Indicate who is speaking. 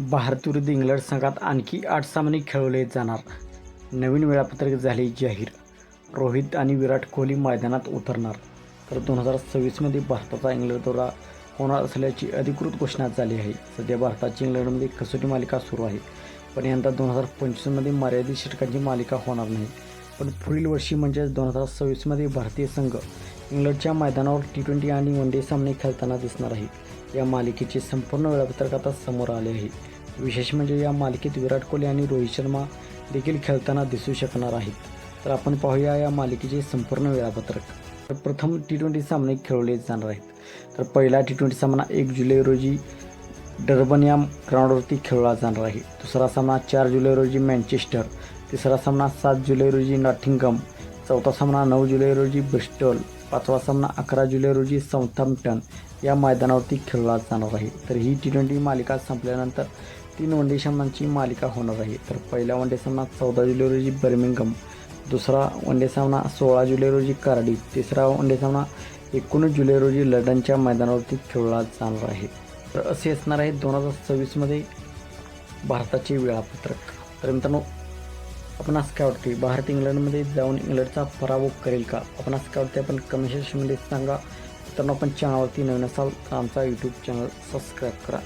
Speaker 1: भारत विरुद्ध इंग्लंड संघात आणखी आठ सामने खेळवले जाणार. नवीन वेळापत्रक झाले जाहीर. रोहित आणि विराट कोहली मैदानात उतरणार. तर दोन हजार सव्वीसमध्ये भारताचा इंग्लंड दौरा होणार असल्याची अधिकृत घोषणा झाली आहे. सध्या भारताची इंग्लंडमध्ये कसोटी मालिका सुरू आहे. पण यंदा दोन हजार पंचवीसमध्ये मर्यादित षटकांची मालिका होणार नाही. पण पुढील वर्षी म्हणजेच दोन हजार सव्वीसमध्ये भारतीय संघ इंग्लंडच्या मैदानावर टी ट्वेंटी आणि वन डे सामने खेळताना दिसणार आहे. या मालिकेचे संपूर्ण वेळापत्रक आता समोर आले आहे. विशेष म्हणजे या मालिकेत विराट कोहली आणि रोहित शर्मा देखील खेळताना दिसू शकणार आहेत. तर आपण पाहूया या मालिकेचे संपूर्ण वेळापत्रक. तर प्रथम टी ट्वेंटी सामने खेळवले जाणार आहेत. तर पहिला टी ट्वेंटी सामना एक जुलै रोजी डर्बन या ग्राउंडवरती खेळला जाणार आहे. दुसरा सामना चार जुलै रोजी मँचेस्टर. तिसरा सामना सात जुलै रोजी नॉटिंगम. चौथा सामना नऊ जुलै रोजी ब्रिस्टल. पाचवा सामना अकरा जुलै रोजी साऊथहॅम्प्टन या मैदानावरती खेळला जाणार आहे. तर ही टी ट्वेंटी मालिका संपल्यानंतर तीन वन डे सामन्यांची मालिका होणार आहे. तर पहिला वन डे सामना चौदा जुलै रोजी बर्मिंगम दुसरा वन डे सामना सोळा जुलै रोजी कराडी तिसरा वन डे सामना एकोणीस जुलै रोजी लंडनच्या मैदानावरती खेळला जाणार आहे. तर असे असणार आहे दोन हजार सव्वीसमध्ये भारताचे वेळापत्रक. तर मित्रांनो आपणास काय वाटते भारत इंग्लंडमध्ये जाऊन इंग्लंडचा पराभव करेल का? आपणास काय वाटते आपण कमेंट सेक्शनमध्ये सांगा. तर आपण चॅनलवरती नवीन असाल तर आमचा यूट्यूब चॅनल सबस्क्राईब करा.